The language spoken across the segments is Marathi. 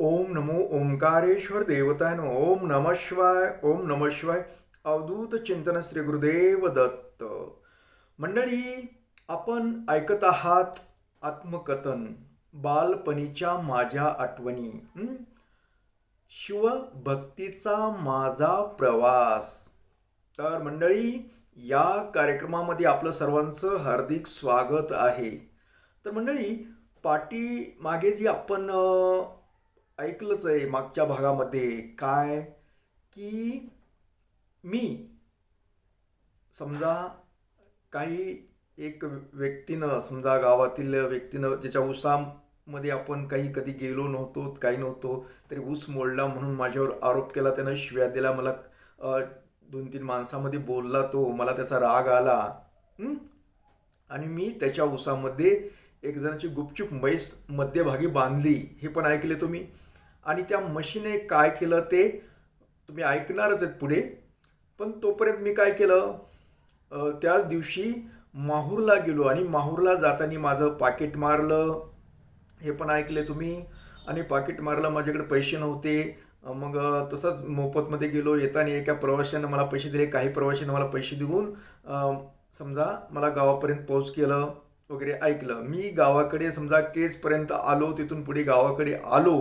ओम नमो ओंकारेश्वर देवताय नमः. ओम नम शिवाय ओम नम शिवाय अवधूत चिंतन श्री गुरुदेव दत्त. मंडळी आपण ऐकत आहात आत्मकथन बालपणीच्या माझ्या आठवणी. शिवभक्तीचा माझा प्रवास. तर मंडळी या कार्यक्रमामध्ये आपलं सर्वांचं हार्दिक स्वागत आहे. तर मंडळी पाठी मागे जी आपण ऐकलंच आहे मागच्या भागामध्ये. काय? की मी समजा काही एक व्यक्तीनं समजा गावातील व्यक्तीनं ज्याच्या ऊसामध्ये आपण काही कधी गेलो नव्हतो काही नव्हतो तरी ऊस मोडला म्हणून माझ्यावर आरोप केला त्यानं शिव्या दिला मला दोन तीन माणसामध्ये बोलला तो मला त्याचा राग आला. आणि मी त्याच्या ऊसामध्ये एक जणाची गुपचूप म्हैस मध्यभागी बांधली. हे पण ऐकले तुम्ही? आणि त्या म्हशीने काय केलं ते तुम्ही ऐकणारच आहेत पुढे. पण तोपर्यंत मी काय केलं? त्याच दिवशी माहूरला गेलो आणि माहूरला जाताना माझं पाकिट मारलं. हे पण ऐकले तुम्ही. आणि पाकिट मारलं माझ्याकडे पैसे नव्हते. मग तसंच मोफतमध्ये गेलो येताना एका प्रवाशानं मला पैसे दिले काही प्रवाशानं मला पैसे देऊन समजा मला गावापर्यंत पोहोच केलं वगैरे ऐकलं. मी गावाकडे समजा केजपर्यंत आलो तिथून पुढे गावाकडे आलो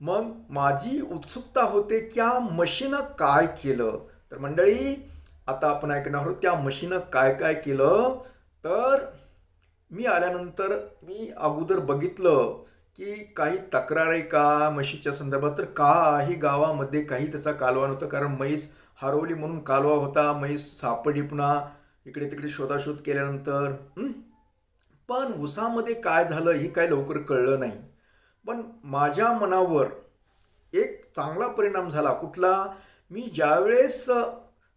मग माझी उत्सुकता होते की या मशीनं काय केलं? तर मंडळी आता आपण ऐकणार आहोत त्या मशीनं काय काय केलं? तर मी आल्यानंतर मी अगोदर बघितलं की काही तक्रार आहे का म्हशीच्या संदर्भात? तर काही गावामध्ये काही त्याचा कालवा नव्हता कारण म्हैस हरवली म्हणून कालवा होता म्हैस सापडली पुन्हा इकडे तिकडे शोधाशोध केल्यानंतर. पण उसामध्ये काय झालं हे काय लवकर कळलं नाही. पण माझ्या मनावर एक चांगला परिणाम झाला. कुठला? मी ज्यावेळेस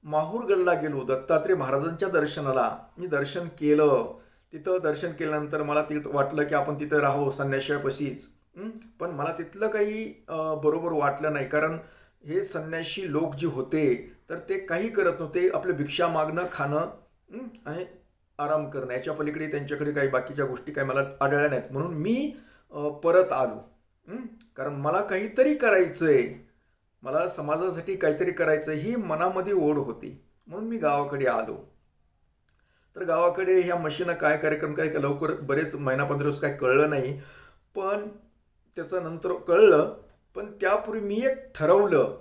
माहूरगडला गेलो दत्तात्रय महाराजांच्या दर्शनाला मी दर्शन केलं. तिथं दर्शन केल्यानंतर मला तिथं वाटलं की आपण तिथं राहू संन्याशापशीच. पण मला तिथलं काही बरोबर वाटलं नाही. कारण हे संन्याशी लोक जे होते तर ते काही करत नव्हते. आपलं भिक्षा मागणं खाणं आणि आराम करणं. याच्या पलीकडे त्यांच्याकडे काही बाकीच्या गोष्टी काही मला आढळल्या नाहीत. म्हणून मी परत आलो. कारण मला काहीतरी करायचं आहे मला समाजासाठी काहीतरी करायचं ही मनामध्ये ओढ होती. म्हणून मी गावाकडे आलो. तर गावाकडे ह्या मशीनं काय कार्यक्रम काय लवकर बरेच महिना पंधरा दिवस काय कळलं नाही. पण त्याचं नंतर कळलं. पण त्यापूर्वी मी एक ठरवलं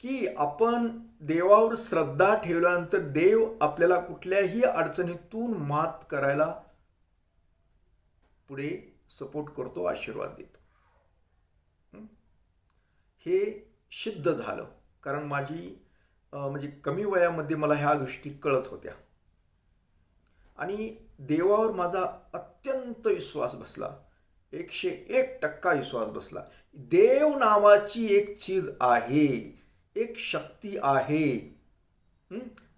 की आपण देवावर श्रद्धा ठेवल्यानंतर देव आपल्याला कुठल्याही अडचणीतून मात करायला पुढे सपोर्ट करतो आशीर्वाद देतो. हे? सिद्ध झालं. कारण माझी म्हणजे कमी वयामध्ये मला ह्या गोष्टी कळत होत्या. आणि देवावर माझा अत्यंत विश्वास बसला. एकशे एक टक्का विश्वास बसला. देव नावाची एक चीज आहे. एक शक्ती आहे.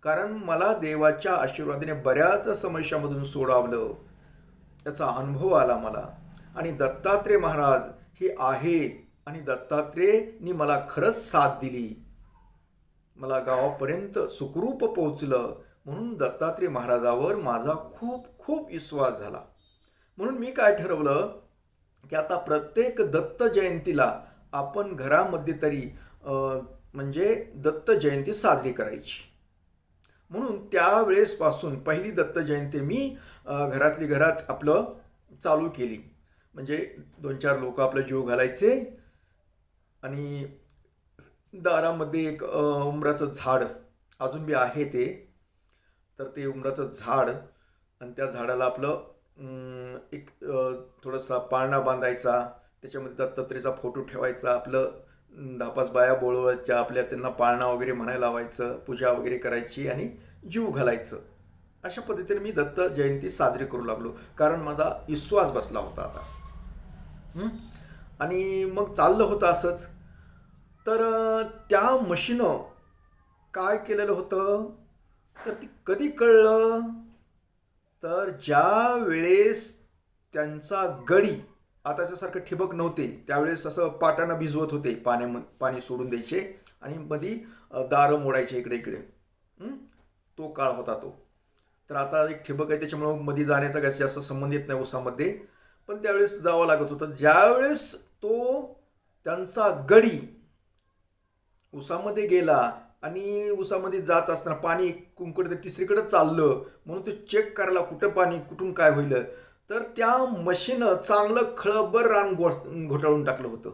कारण मला देवाच्या आशीर्वादाने बऱ्याच समस्यामधून सोडावलं. त्याचा अनुभव आला मला. आणि दत्तात्रय महाराज हे आहेत आणि दत्तात्रेयनी मला खरंच साथ दिली. मला गावापर्यंत सुखरूप पोहोचलं. म्हणून दत्तात्रय महाराजावर माझा खूप खूप विश्वास झाला. म्हणून मी काय ठरवलं की आता प्रत्येक दत्त जयंतीला आपण घरामध्ये तरी म्हणजे दत्त जयंती साजरी करायची. म्हणून त्यावेळेसपासून पहिली दत्त जयंती मी घरातली घरात आपलं चालू केली. म्हणजे दोन चार लोक आपलं जीव घालायचे आणि दारामध्ये एक उमराचं झाड अजून बी आहे ते. तर ते उमराचं झाड आणि त्या झाडाला आपलं एक थोडंसं थोडासा पाळणा बांधायचा. त्याच्यामध्ये दत्तात्रेचा फोटो ठेवायचा आपलं. दापास बाया बोळवायच्या आपल्या त्यांना पाळणा वगैरे म्हणायला लावायचं पूजा वगैरे करायची आणि जीव घालायचं. अशा पद्धतीने मी दत्त जयंती साजरी करू लागलो. कारण माझा विश्वास बसला होता आता. आणि मग चाललं होतं असंच. तर त्या मशीनं काय केलेलं होतं? तर ती कधी कळलं? तर ज्या वेळेस त्यांचा गडी आताच्यासारखं ठिबक नव्हते. त्यावेळेस असं पाटानं भिजवत होते. पाण्या पाणी सोडून द्यायचे आणि मधी दारं मोडायचे इकडे इकडे. तो काळ होता तो. तर आता एक ठिबक आहे त्याच्यामुळं मध्ये जाण्याचा काही जास्त संबंध येत नाही उसामध्ये पण त्यावेळेस जावं लागत होतं. ज्यावेळेस तो त्यांचा गडी उसामध्ये गेला आणि उसामध्ये जात असताना पाणी कुंकडे तिसरीकडे चाललं म्हणून ते चेक करायला कुठं पाणी कुठून काय होईल? तर त्या मशीनं चांगलं खळबर रान गो घोटाळून टाकलं होतं.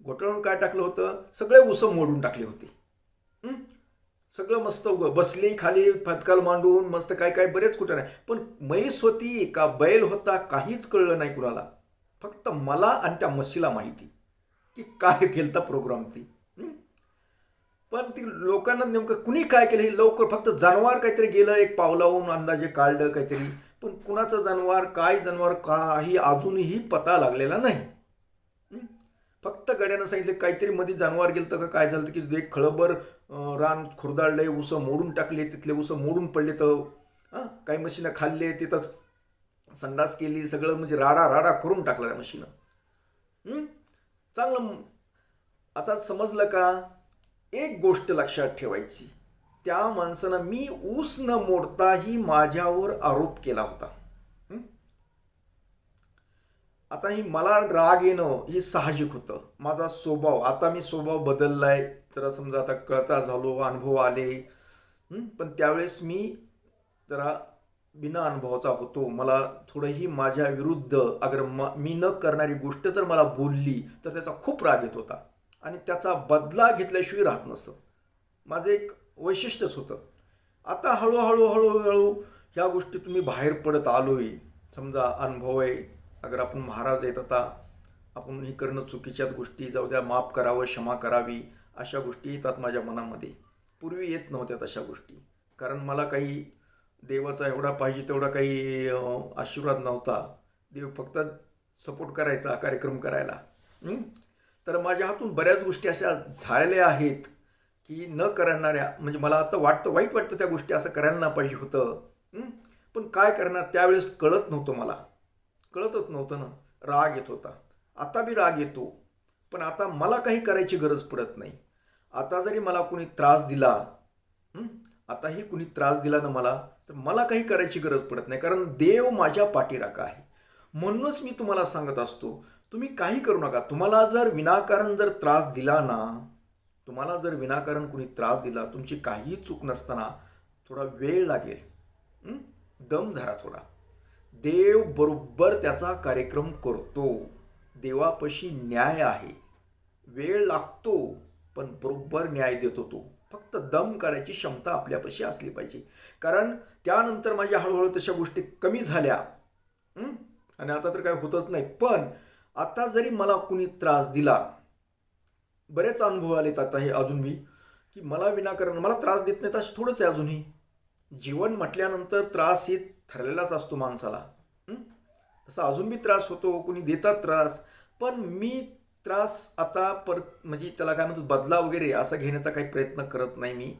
घोटाळून काय टाकलं होतं? सगळे उसं मोडून टाकले होते. सगळं मस्त बसली खाली फतकाल मांडून मस्त काय काय बरेच कुठं नाही. पण म्हैस होती का बैल होता काहीच कळलं नाही कुणाला. फक्त मला आणि त्या म्हशीला माहिती की काय केलता प्रोग्राम ती. पण ती लोकांना नेमकं कुणी काय केलं? हे लवकर फक्त जनावर काहीतरी गेलं एक पावलावून अंदाजे काढलं काहीतरी. पण कुणाचं जनावर काय जनावर काही अजूनही पता लागलेला नाही. फक्त गड्यानं सांगितलं काहीतरी मध्ये जनावर गेलं का काय झालं की एक खळबर रान खुरदाळले उसं मोडून टाकले तिथले उसं मोडून पडले तर हां काही मशीनं खाल्ले तिथंच संडास केली सगळं म्हणजे राडा राडा करून टाकला त्या मशीनं. चांगलं आता समजलं का? एक गोष्ट लक्षात ठेवायची. त्या माणसानं मी ऊस न मोडताही माझ्यावर आरोप केला होता. आता ही मला राग येणं हे साहजिक होतं. माझा स्वभाव आता मी स्वभाव बदललाय. जरा समजा आता कळता झालो अनुभव आले. पण त्यावेळेस मी जरा बिना अनुभवाचा होतो. मला थोडंही माझ्या विरुद्ध अगर म मी न करणारी गोष्ट जर मला बोलली तर त्याचा खूप राग येत होता. आणि त्याचा बदला घेतल्याशिवाय राहत नसतं. माझं एक वैशिष्ट्यच होतं. आता हळूहळू हळूहळू ह्या गोष्टी तुम्ही बाहेर पडत आलोय. समजा अनुभव आहे अगर आपण महाराज आहेत आता आपण हे करणं चुकीच्याच गोष्टी जाऊ द्या माफ करावं क्षमा करावी अशा गोष्टी येतात माझ्या मनामध्ये. पूर्वी येत नव्हत्या तशा गोष्टी. कारण मला काही देवाचा एवढा पाहिजे तेवढा काही आशीर्वाद नव्हता. देव फक्त सपोर्ट करायचा कार्यक्रम करायला. तर माझ्या हातून बऱ्याच गोष्टी अशा झालेल्या आहेत. की न करणाऱ्या म्हणजे मला आता वाटतं वाईट वाटतं त्या गोष्टी असं करायला ना पाहिजे होतं. पण काय करणार त्यावेळेस कळत नव्हतं मला. कळतच नव्हतं ना. राग येत होता. आता बी राग येतो. पण आता मला काही करायची गरज पडत नाही. आता जरी मला कुणी त्रास दिला आताही कुणी त्रास दिला ना मला तर मला काही करायची गरज पडत नाही. कारण देव माझ्या पाठीराखा आहे. म्हणूनच मी तुम्हाला सांगत असतो तुम्ही काही करू नका. तुम्हाला जर विनाकारण जर त्रास दिला ना तुम्हाला जर विनाकारण कुणी त्रास दिला तुमची काहीही चूक नसताना थोडा वेळ लागेल. दम धरा थोडा. देव बरोबर त्याचा कार्यक्रम करतो. देवापाशी न्याय आहे. वेळ लागतो पण बरोबर न्याय देतो तो. फक्त दम काढायची क्षमता आपल्यापाशी असली पाहिजे. कारण त्यानंतर माझ्या हळूहळू तशा गोष्टी कमी झाल्या. आणि आता तर काय होतच नाही. पण आता जरी मला कुणी त्रास दिला बरेच अनुभव आलेत आता हे अजून मी की मला विनाकारण मला त्रास देत नाही तसं थोडंच आहे अजूनही. जीवन म्हटल्यानंतर त्रास हे ठरलेलाच असतो माणसाला. तसा अजून बी त्रास होतो कोणी देतात त्रास पण मी त्रास आता परत म्हणजे त्याला काय म्हणतो बदला वगैरे असं घेण्याचा काही प्रयत्न करत नाही मी.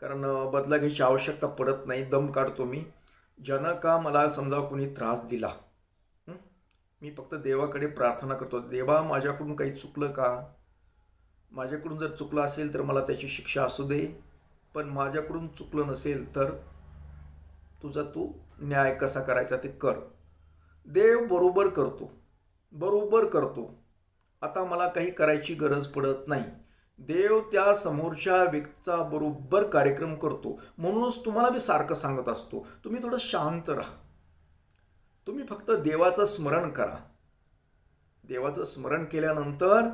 कारण बदला घ्यायची आवश्यकता पडत नाही दम काढतो मी. ज्यानं का मला समजा कोणी त्रास दिला. मी फक्त देवाकडे प्रार्थना करतो. देवा माझ्याकडून काही चुकलं का? माझ्याकडून जर चुकलं असेल तर मला त्याची शिक्षा असू दे. पण माझ्याकडून चुकलं नसेल तर तुझा तू न्याय कसा करायचा ते कर. देव बरोबर करतो. बरोबर करतो. आता मला काही करायची गरज पडत नाही. देव त्या समोरच्या व्यक्तीचा बरोबर कार्यक्रम करतो. म्हणूनच तुम्हाला मी सारखं सांगत असतो. तुम्ही थोडं शांत राहा. तुम्ही फक्त देवाचं स्मरण करा. देवाचं स्मरण केल्यानंतर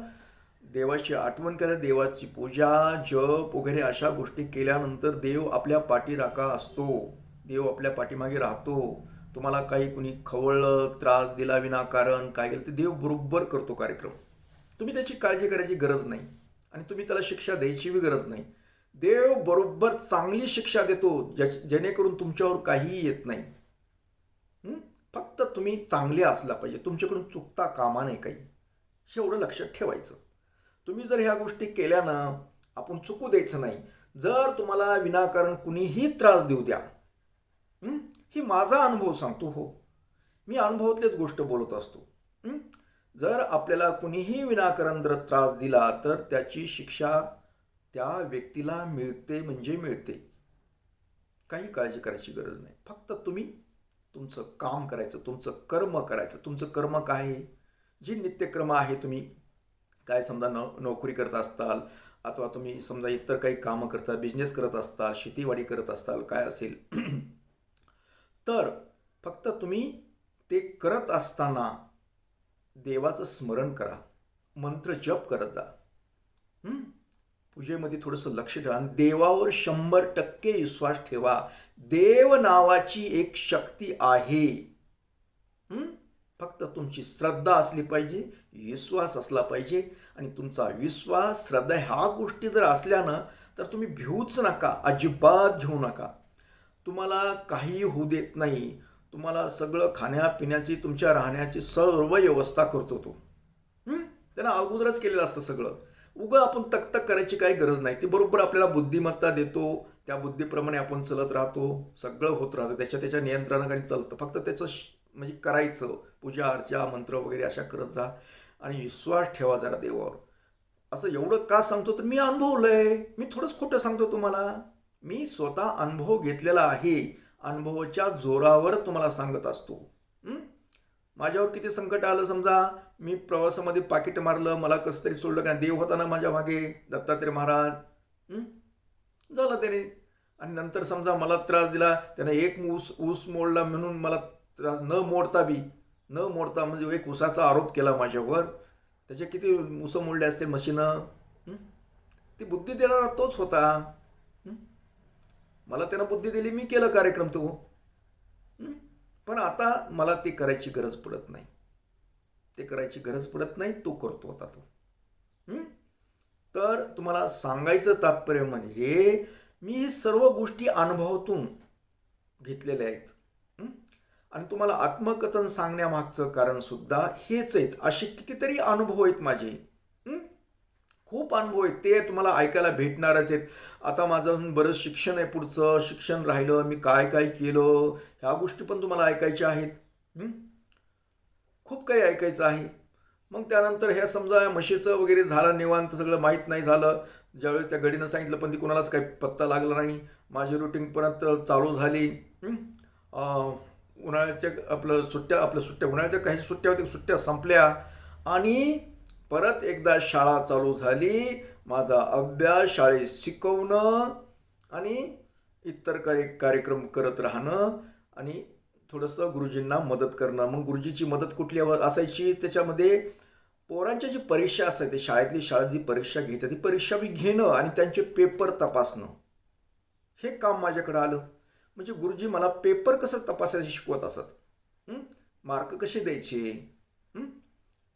देवाची आठवण केल्या देवाची पूजा जप वगैरे अशा गोष्टी केल्यानंतर देव आपल्या पाठीराखा असतो. देव आपल्या पाठीमागे राहतो. तुम्हाला काही कुणी खवळलं त्रास दिला विनाकारण काय केलं ते देव बरोबर करतो कार्यक्रम. तुम्ही त्याची काळजी करायची गरज नाही. आणि तुम्ही त्याला शिक्षा द्यायची बी गरज नाही. देव बरोबर चांगली शिक्षा देतो ज्या जेणेकरून तुमच्यावर काहीही येत नाही. फक्त तुम्ही चांगले असला पाहिजे. तुमच्याकडून चुकता कामा नाही काही. एवढं लक्षात ठेवायचं. तुम्ही जर ह्या गोष्टी केल्या ना आपण चुकू द्यायचं नाही. जर तुम्हाला विनाकारण कुणीही त्रास देऊ द्या ही? माझा अनुभव सांगतो हो. मी अनुभवातलीच गोष्ट बोलत असतो जर आपल्याला कुणीही विनाकारण जर त्रास दिला तर त्याची शिक्षा त्या व्यक्तीला मिळते म्हणजे मिळते. काही काळजी करायची गरज नाही. फक्त तुम्ही तुमचं काम करायचं तुमचं कर्म करायचं. तुमचं कर्म काय आहे? जी नित्यक्रम आहे तुम्ही काय समजा न नोकरी करत असताल अथवा तुम्ही समजा इतर काही कामं करता बिझनेस करत असताल शेतीवाडी करत असताल काय असेल? तर फक्त तुम्ही ते करत असताना देवाचं स्मरण करा. मंत्र जप करत जा. पूजेमध्ये थोडंसं लक्ष ठेवा आणि देवावर शंभर टक्के विश्वास ठेवा. देव नावाची एक शक्ती आहे. फक्त तुमची श्रद्धा असली पाहिजे. विश्वास असला पाहिजे आणि तुमचा विश्वास श्रद्धा ह्या गोष्टी जर असल्यानं तर तुम्ही भिवूच नका अजिबात घेऊ नका. तुम्हाला काही होऊ देत नाही. तुम्हाला सगळं खाण्यापिण्याची तुमच्या राहण्याची सर्व व्यवस्था करतो तो. त्यांना अगोदरच केलेलं असतं सगळं. उगं आपण तकतक करायची काही गरज नाही. ती बरोबर आपल्याला बुद्धिमत्ता देतो. त्या बुद्धीप्रमाणे आपण चलत राहतो. सगळं होत राहतं. त्याच्या त्याच्या नियंत्रणाकडे चालतं. फक्त त्याचं म्हणजे करायचं. पूजा अर्चा मंत्र वगैरे अशा करत जा. आणि विश्वास ठेवा जरा देवावर. असं एवढं का सांगतो तर मी अनुभवलंय. मी थोडंच खोटं सांगतो तुम्हाला. मी स्वतः अनुभव घेतलेला आहे. अनुभवाच्या जोरावर तुम्हाला सांगत असतो. माझ्यावर किती संकट आलं समजा. मी प्रवासामध्ये पाकिट मारलं मला कसं तरी सोडलं का देव होता ना माझ्या मागे. दत्तात्रय महाराज. झालं त्याने. आणि नंतर समजा मला त्रास दिला. त्याने एक ऊस ऊस मोडला म्हणून मला त्रास न मोडता बी. न मोडता म्हणजे एक उसाचा आरोप केला माझ्यावर. त्याचे किती उसं मोडले असते मशीनं? ती बुद्धी देणारा तोच होता. मला त्यानं बुद्धी दिली मी केलं कार्यक्रम तो. पण आता मला ते करायची गरज पडत नाही. ते करायची गरज पडत नाही तो करतो आता तो. तर तुम्हाला सांगायचं तात्पर्य म्हणजे मी हे सर्व गोष्टी अनुभवातून घेतलेल्या आहेत. आणि तुम्हाला आत्मकथन सांगण्यामागचं कारण सुद्धा हेच आहेत. असे कितीतरी अनुभव आहेत माझे. खूप अनुभव आहेत. ते तुम्हाला ऐकायला भेटणारच आहेत. आता माझं बरंच शिक्षण आहे पुढचं. शिक्षण राहिलं. मी काय काय केलं? ह्या गोष्टी पण तुम्हाला ऐकायच्या आहेत. खूप काही ऐकायचं आहे. मग त्यानंतर ह्या समजा म्हशीचं वगैरे झालं निवांत सगळं माहीत नाही झालं. ज्यावेळेस त्या गडीनं सांगितलं पण ती कोणालाच काही पत्ता लागला नाही. माझी रुटीन परत चालू झाली. उन्हाळ्याच्या आपलं सुट्ट्या आपल्या सुट्ट्या उन्हाळ्याच्या काही सुट्ट्या होत्या सुट्ट्या संपल्या. आणि परत एकदा शाळा चालू झाली. माझा अभ्यास शाळेत शिकवणं आणि इतर कार्य कार्यक्रम करत राहणं आणि थोडंसं गुरुजींना मदत करणं. मग गुरुजीची मदत कुठली असायची? त्याच्यामध्ये पोरांच्या जी परीक्षा असायची शाळेतली शाळेत जी परीक्षा घ्यायची ती परीक्षा बी घेणं आणि त्यांचे पेपर तपासणं. हे काम माझ्याकडे आलं. म्हणजे गुरुजी मला पेपर कसं तपासायचे शिकवत असत? मार्क कसे द्यायचे?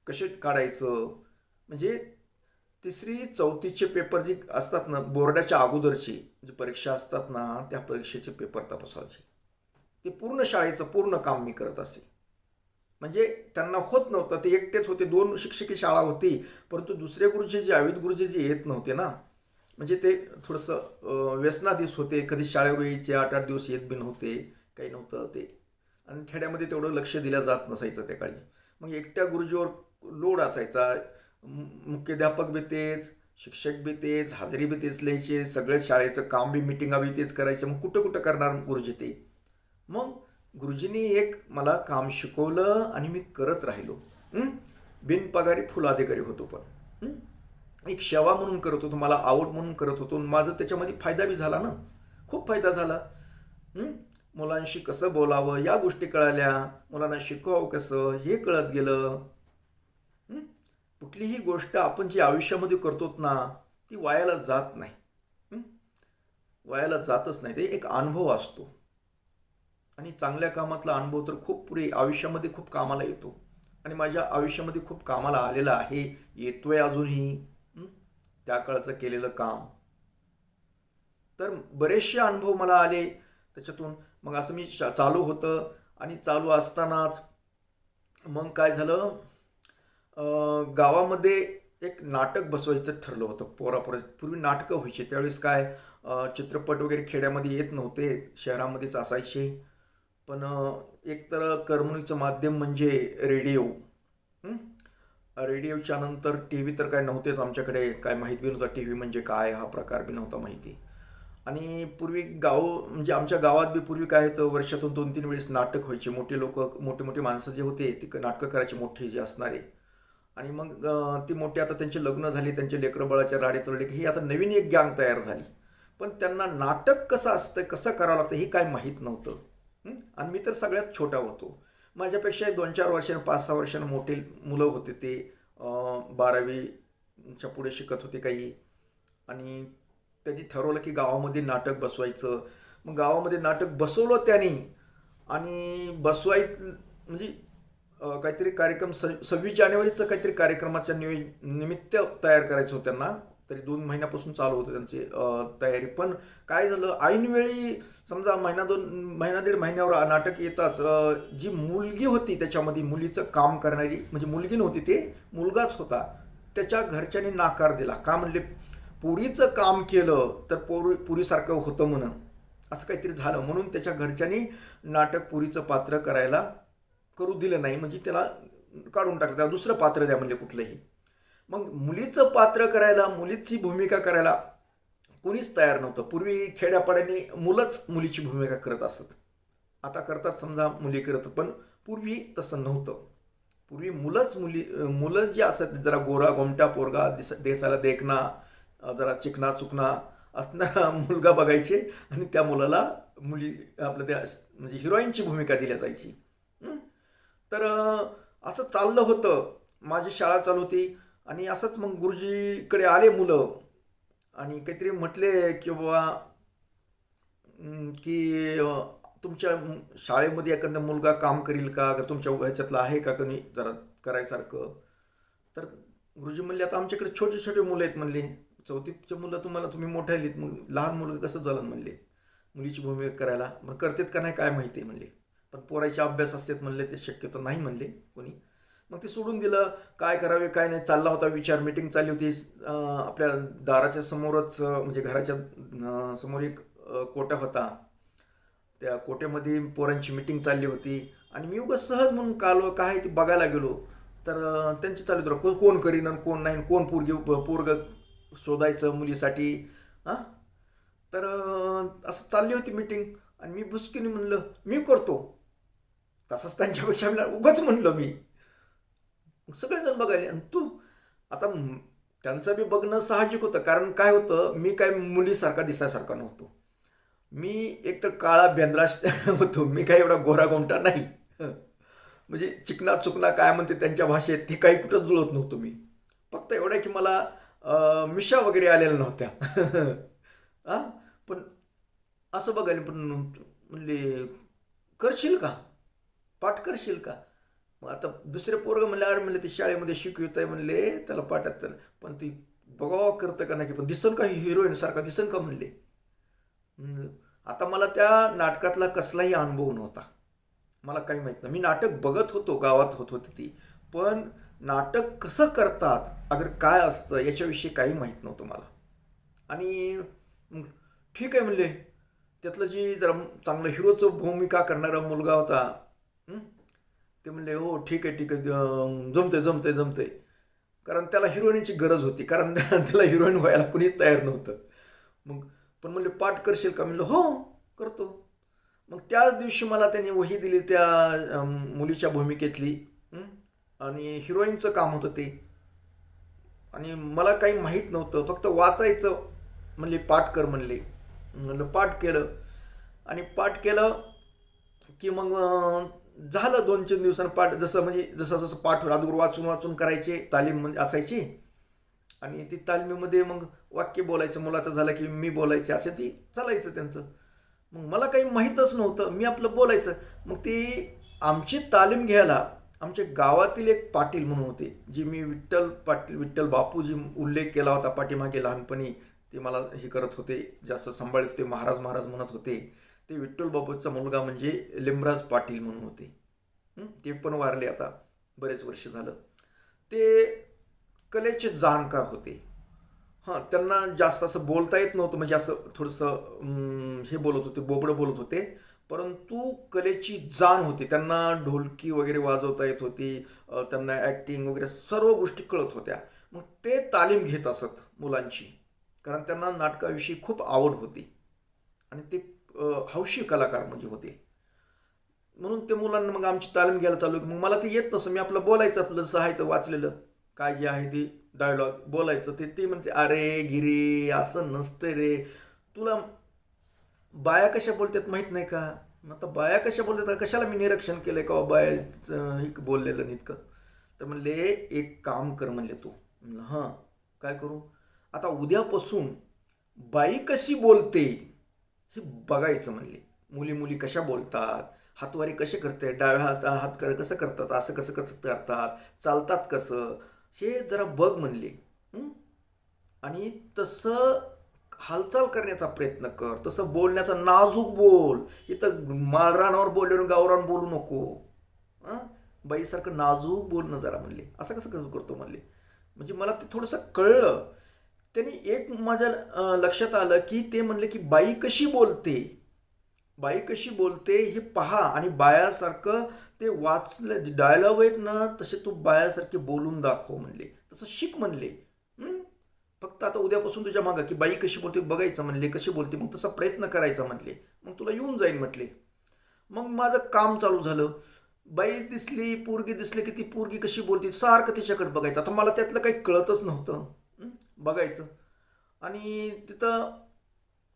कसे काढायचं? म्हणजे तिसरी चौथीचे पेपर जे असतात ना बोर्डाच्या अगोदरची जी परीक्षा असतात ना त्या परीक्षेचे पेपर तपासायचे. ते पूर्ण शाळेचं पूर्ण काम मी करत असे. म्हणजे त्यांना होत नव्हतं ते एकटेच होते दोन शिक्षकी शाळा होती परंतु दुसरे गुरुजी जे अवित गुरुजी जे येत नव्हते ना म्हणजे ते थोडंसं अं, होते. कधी शाळेवर यायचे आठ आठ दिवस येत बी नव्हते काही नव्हतं ते. आणि खेड्यामध्ये तेवढं लक्ष दिलं जात नसायचं त्या काळी. मग एकट्या गुरुजीवर लोड असायचा. मु- मुख्याध्यापक बी तेच शिक्षक बी तेच हाजरी बी तेच लिहायचे. सगळे शाळेचं काम बी मिटिंगा बी तेच करायचे. मग कुठं कुठं करणार गुरुजी ते? मग गुरुजींनी एक मला काम शिकवलं आणि मी करत राहिलो. बिनपगारी फुल अधिकारी होतो पण. एक सेवा म्हणून करत होतो मला आवड म्हणून करत होतो. माझं त्याच्यामध्ये फायदा बी झाला ना. खूप फायदा झाला. मुलांशी कसं बोलावं या गोष्टी कळाल्या. मुलांना शिकवावं कसं हे कळत गेलं. कुठलीही गोष्ट आपण जी आयुष्यामध्ये करतो ना ती वायाला जात नाही. वायाला जातच नाही. ते एक अनुभव असतो. आणि चांगल्या कामातला अनुभव तर खूप पुढे आयुष्यामध्ये खूप कामाला येतो. आणि माझ्या आयुष्यामध्ये खूप कामाला आलेला आहे. येतोय अजूनही. त्या काळचं केलेलं काम. तर बरेचसे अनुभव मला आले त्याच्यातून. मग असं मी शा- चालू होतं आणि चालू असतानाच मग काय झालं? गावामध्ये एक नाटक बसवायचं ठरलं होतं पोरापोरा. पूर्वी नाटकं व्हायचे. त्यावेळेस काय चित्रपट वगैरे खेड्यामध्ये येत नव्हते शहरामध्येच असायचे. पण एक तर करमणुकीचं माध्यम म्हणजे रेडिओ. रेडिओच्या नंतर टी व्ही तर काय नव्हतेच आमच्याकडे. काय माहीत बी नव्हता टी व्ही म्हणजे काय हा प्रकार बी नव्हता माहिती. आणि पूर्वी गाव म्हणजे आमच्या गावात बी पूर्वी काय होतं वर्षातून दोन तीन वेळेस नाटक व्हायचे. मोठे लोक मोठे मोठे माणसं जे होते ते नाटकं करायचे मोठे जे असणारे. आणि मग ती मोठी आता त्यांचे लग्न झाली त्यांचे लेकरबळाच्या राडीत रडले की ही आता नवीन एक गँग तयार झाली. पण त्यांना नाटक कसं असतं कसं करावं लागतं हे काय माहीत नव्हतं. आणि मी तर सगळ्यात छोटा होतो. माझ्यापेक्षा दोन चार वर्षांनी पाच सहा वर्षांनी मोठे मुलं होते ते. बारावीच्या पुढे शिकत होते काही. आणि त्यांनी ठरवलं की गावामध्ये नाटक बसवायचं. मग गावामध्ये नाटक बसवलं त्यांनी. आणि बसवाय म्हणजे काहीतरी कार्यक्रम स सव्वीस जानेवारीचं काहीतरी कार्यक्रमाच्या नियोज निमित्त तयार करायचं होतं त्यांना. तरी दोन महिन्यापासून चालू होतं त्यांची तयारी. पण काय झालं ऐनवेळी समजा महिना दोन महिना दीड महिन्यावर नाटक येताच जी मुलगी होती त्याच्यामध्ये मुलीचं काम करणारी म्हणजे मुलगी नव्हती ते मुलगाच होता त्याच्या घरच्यांनी नाकार दिला. का म्हणले पुरीचं काम केलं तर पोरी पुरीसारखं होतं म्हणून. असं काहीतरी झालं. म्हणून त्याच्या घरच्यांनी नाटक पुरीचं पात्र करायला करू दिलं नाही. म्हणजे त्याला काढून टाकलं. त्याला दुसरं पात्र द्या म्हणले कुठलंही. मग मुलीचं पात्र करायला मुलीची भूमिका करायला कोणीच तयार नव्हतं. पूर्वी खेड्यापाड्याने मुलंच मुलीची भूमिका करत असत. आता करतात समजा मुली करत पण पूर्वी तसं नव्हतं. पूर्वी मुलंच मुली मुलं जी असत जरा गोरा गोमटा पोरगा दिस देसाला देखना जरा चिकना चुकना असणारा मुलगा बघायचे आणि त्या मुलाला मुली आपल्या त्या म्हणजे हिरोईनची भूमिका दिल्या जायची. तर असं चाललं होतं. माझी शाळा चालू होती. आणि असंच मग गुरुजीकडे आले मुलं. आणि काहीतरी म्हटले की बाबा की तुमच्या शाळेमध्ये एखादा मुलगा काम करील का? अगर तुमच्या ह्याच्यातला आहे का कमी जरा करायसारखं? तर गुरुजी म्हणले आता आमच्याकडे छोटे छोटे मुलं आहेत म्हणले. चौथीचे मुलं तुम्हाला तुम्ही मोठे आलीत. मग लहान मुलं कसं झालं म्हणले. मुलीची भूमिका करायला. मग करतात का नाही काय माहिती? आहे म्हणले. पण पोरायचे अभ्यास असतात म्हणले. ते शक्यतो नाही म्हणले कोणी. मग ते सोडून दिलं. काय करावे काय नाही चालला होता विचार. मीटिंग चालली होती. आपल्या दाराच्या समोरच म्हणजे घराच्या समोर एक कोटा होता. त्या कोट्यामध्ये पोरांची मीटिंग चालली होती. आणि मी उगाच सहज म्हणून काल काय ते बघायला गेलो. तर त्यांची चालू होतं. को- कोण करीन आणि कोण नाही कोण पोरगी पोरग शोधायचं मुलीसाठी? हां तर असं चालली होती मीटिंग आणि मी बुसकीने म्हणलं मी करतो. तसंच त्यांच्यापेक्षा उगाच म्हणलं मी. मग सगळेजण बघायले आणि तू आता त्यांचं बी बघणं साहजिक होतं. कारण काय होतं मी काय मुलीसारखा दिसायसारखा नव्हतो. मी एक तर काळा बेंद्रा होतो. मी काही एवढा गोरा गोमटा नाही. म्हणजे चिकना चुकना काय म्हणते त्यांच्या भाषेत ती काही कुठं जुळत नव्हतो मी. फक्त एवढं की मला मिशा वगैरे आलेल्या नव्हत्या. आ? पण असं बघायला पण म्हणले करशील का? पाठ करशील का? मग आता दुसरे पोरग म्हणले अरे म्हणले ते शाळेमध्ये शिकवित आहे म्हणले त्याला पाठात तर पण ती बघावं करतं का नाही पण दिसन का हिरोईन सारखा दिसन का म्हणले? आता मला त्या नाटकातला कसलाही अनुभव नव्हता. मला काही माहीत नाही. मी नाटक बघत होतो गावात होत होती ती. पण नाटक कसं करतात अगर काय असतं याच्याविषयी काही माहीत नव्हतं मला. आणि ठीक आहे म्हणले. त्यातलं जी जरा चांगलं हिरोचं भूमिका करणारा मुलगा होता ते म्हणले हो ठीक आहे ठीक आहे. अं, जमतंय जमतंय जमतंय. कारण त्याला हिरोईनची गरज होती. कारण त्याला हिरोईन व्हायला कुणीच तयार नव्हतं. मग पण म्हणले पाठ करशील का? म्हणलं हो करतो. मग त्याच दिवशी मला त्यांनी वही दिली त्या मुलीच्या भूमिकेतली. आणि हिरोईनचं काम होतं ते. आणि मला काही माहीत नव्हतं. फक्त वाचायचं म्हणले पाठ कर म्हणले. म्हणलं पाठ केलं. आणि पाठ केलं की मग झालं दोन तीन दिवसांनी पाठ जसं म्हणजे जसं जसं पाठ होईल अगोदर वाचून वाचून करायचे तालीम म्हणजे असायची. आणि ती तालमीमध्ये मग वाक्य बोलायचं मुलाचं झालं की मी बोलायचे असं ती चालायचं त्यांचं. मग मला काही माहीतच नव्हतं मी आपलं बोलायचं. मग ती आमची तालीम घ्यायला आमच्या गावातील एक पाटील म्हणून होते जी मी विठ्ठल पाटील विठ्ठल बापू जी उल्लेख केला होता पाठीमागे लहानपणी. ते मला हे करत होते जास्त सांभाळत होते महाराज महाराज म्हणत होते. ते विठ्ठल बापूचा मुलगा म्हणजे लिमराज पाटील म्हणून होते. ते पण वारले आता बरेच वर्ष झालं. ते कलेचे जाणकार होते. हां त्यांना जास्त असं बोलता येत नव्हतं म्हणजे असं थोडंसं हे बोलत होते बोबडं बोलत होते. परंतु कलेची जाण होती. त्यांना ढोलकी वगैरे वाजवता येत होती त्यांना ॲक्टिंग वगैरे सर्व गोष्टी कळत होत्या. मग ते तालीम घेत असत मुलांची. कारण त्यांना नाटकाविषयी खूप आवड होती. आणि ते हौशी कलाकार म्हणजे होते. म्हणून ते मुलांना मग आमची तालीम घ्यायला चालू होती मग मला ते येत नसं मी आपलं बोलायचं आपलं जसं आहे तर वाचलेलं. काय जे आहे ते डायलॉग बोलायचं. ते ते म्हणते अरे गिरे असं नसतं रे. तुला बाया कशा बोलतात माहीत नाही का? मग आता बाया कशा बोलतात? कशाला मी निरीक्षण केलं आहे का? बाया एक बोललेलं इतकं. तर म्हणले एक काम कर म्हणले तू. म्हणलं हां काय करू? आता उद्यापासून बाई कशी बोलते? हे बघायचं म्हणले. मुली मुली कशा बोलतात? हातवारी कसे करते डाव्या हात हात कर कसं करतात? असं कसं कसं करतात? चालतात कसं? हे जरा बघ म्हणले. आणि तसं हालचाल करण्याचा प्रयत्न कर. तसं बोलण्याचा नाजूक बोल. इथं माळरानावर बोलल्यावर गावरान बोलू नको. बाईसारखं नाजूक बोलणं जरा म्हणले. असं कसं कसं करतो म्हणले? म्हणजे मला ते थोडंसं कळलं. त्यांनी एक माझ्या लक्षात आलं की ते म्हणले की बाई कशी बोलते? बाई कशी बोलते हे पहा आणि बायासारखं ते वाचलं डायलॉग आहेत ना तसे तू बायासारखे बोलून दाखव म्हणले. तसं शिक म्हणले. फक्त आता उद्यापासून तुझ्या मागं की बाई कशी बोलते बघायचं म्हणले कशी बोलते मग तसा प्रयत्न करायचा म्हणले. मग तुला येऊन जाईल म्हटले. मग माझं काम चालू झालं. बाई दिसली पोरगी दिसली की ती पोरगी कशी बोलते सारखं तिच्याकडे बघायचं. आता मला त्यातलं काही कळतच नव्हतं. बघायचं. आणि तिथं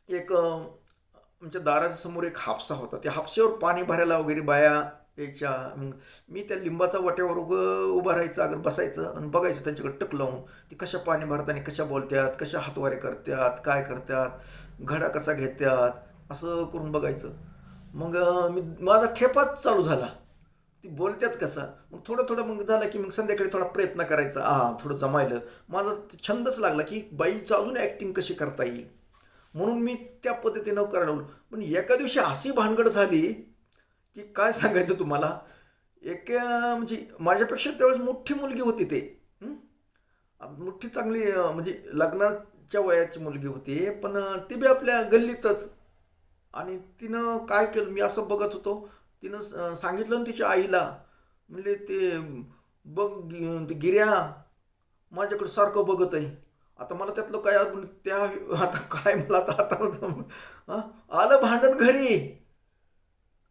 एक आमच्या दाराच्या समोर एक हापसा होता. त्या हापशावर पाणी भरायला वगैरे बाया यायच्या. मग मी त्या लिंबाचा वाट्यावर उग उभं राहायचं अगर बसायचं आणि बघायचं त्यांच्याकडे टक लावून ती कशा पाणी भरताना कशा बोलतात कशा हातवारे करतात काय करतात घडा कसा घेतात असं करून बघायचं. मग मी माझा ठेपाच चालू झाला. ती बोलतात कसा? मग थोडं थोडं मग झालं की मग संध्याकाळी थोडा प्रयत्न करायचा. हा थोडं जमायलं. माझा छंदच लागला की बाईचं अजून ॲक्टिंग कशी करता येईल? म्हणून मी त्या पद्धतीनं करायला पण एका दिवशी अशी भानगड झाली की काय सांगायचं तुम्हाला? एक म्हणजे माझ्यापेक्षा त्यावेळेस मोठी मुलगी होती ते. मोठी चांगली म्हणजे लग्नाच्या वयाची मुलगी होती पण ती बी आपल्या गल्लीतच. आणि तिनं काय केलं? मी असं बघत होतो. तिनं स- सांगितलं ना तिच्या आईला म्हणजे ते बघ गि- ते गिर्या माझ्याकडे सारखं बघत आहे. आता मला त्यातलं काय त्या आता काय मला आता आता आलं भांडण घरी.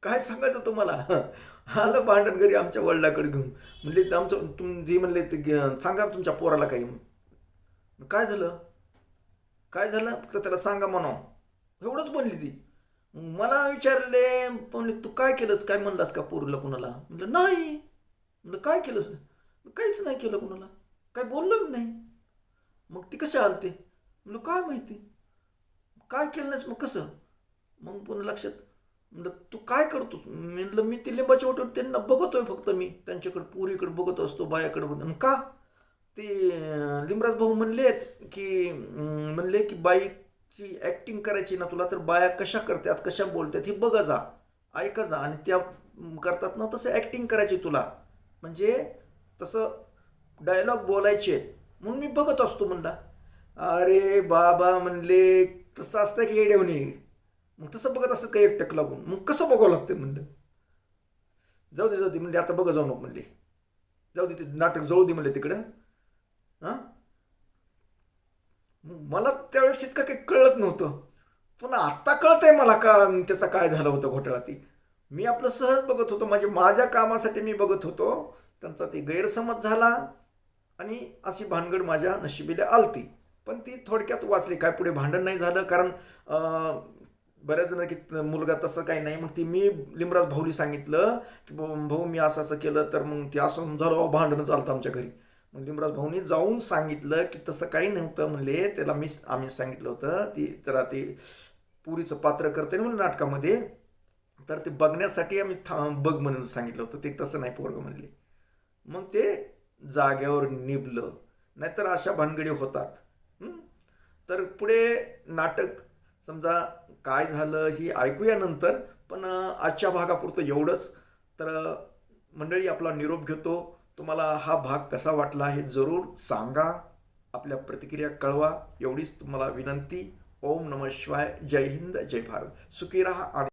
काय सांगायचं तुम्हाला? आलं भांडण घरी आमच्या वडिलाकडे घेऊन. म्हणले आमचं तुम जे म्हणले ते सांगा तुमच्या पोराला काही. काय झालं? काय झालं? फक्त त्याला सांगा म्हणा एवढंच म्हणली ती. मला विचारले म्हणले तू काय केलंस? काय म्हणलास का पोरीला कुणाला? म्हटलं नाही. म्हणलं काय केलंस? काहीच नाही केलं कुणाला. काय बोललो मी नाही. मग ती कशा आलते? म्हणलं काय माहिती. काय केलं नाहीस मग कसं? मग पुन्हा लक्षात. म्हणलं तू काय करतोस? म्हणलं मी ते लिंबाच्या वाटेवर त्यांना बघतोय फक्त मी. त्यांच्याकडे पुरीकडे बघत असतो बायाकडे बघत मग का? ते लिंबराज लिमराज भाऊ म्हणलेच की म्हणले की ची ॲक्टिंग करायची ना तुला तर बाया कशा करतात कशा बोलतात हे बघा जा ऐका जा. आणि त्या करतात ना तसं ॲक्टिंग करायची तुला. म्हणजे तसं डायलॉग बोलायचे. म्हणून मी बघत असतो म्हणला. अरे बाबा म्हणले तसं असतं की येडेवणी मग तसं बघत असतं का एकटक लागून मग कसं बघावं लागतं म्हणलं? जाऊ दे जाऊ दे म्हणले आता बघा जाऊ नको म्हणले. जाऊ दे ते नाटक जळू दे म्हणले तिकडं. हां? मला त्यावेळेस इतकं काही कळत नव्हतं. पण आत्ता कळतंय मला का त्याचा काय झालं होतं घोटाळा ती मी आपलं सहज बघत होतो. म्हणजे माझ्या कामासाठी मी बघत होतो. त्यांचा ती गैरसमज झाला आणि अशी भानगड माझ्या नशिबीला आलती. पण ती थोडक्यात वाचली. काय पुढे भांडण नाही झालं. कारण बऱ्याच जण की मुलगा तसं काही नाही. मग ती मी लिमराज भाऊली सांगितलं की भाऊ भाऊ मी असं असं केलं तर मग ते असं झालं. भांडणं चालतं आमच्या घरी. मग लिमराज भाऊनी जाऊन सांगितलं की तसं काही नव्हतं म्हणले. त्याला मी आम्ही सांगितलं होतं ती जरा ते पुरीचं पात्र करते ना म्हणून नाटकामध्ये तर ते बघण्यासाठी आम्ही था बघ म्हणून सांगितलं होतं. ते तसं नाही पोरगं म्हणले. मग ते जाग्यावर निभलं. नाहीतर अशा भानगडी होतात. तर पुढे नाटक समजा काय झालं ही ऐकूया नंतर पण आजच्या भागापुरतं एवढंच. तर मंडळी आपला निरोप घेतो. तुम्हाला हा भाग कसा वाटला हे जरूर सांगा. आपल्या प्रतिक्रिया कळवा. एवढीच तुम्हाला विनंती. ओम नम शिवाय. जय हिंद जय भारत. सुखी राहा आणि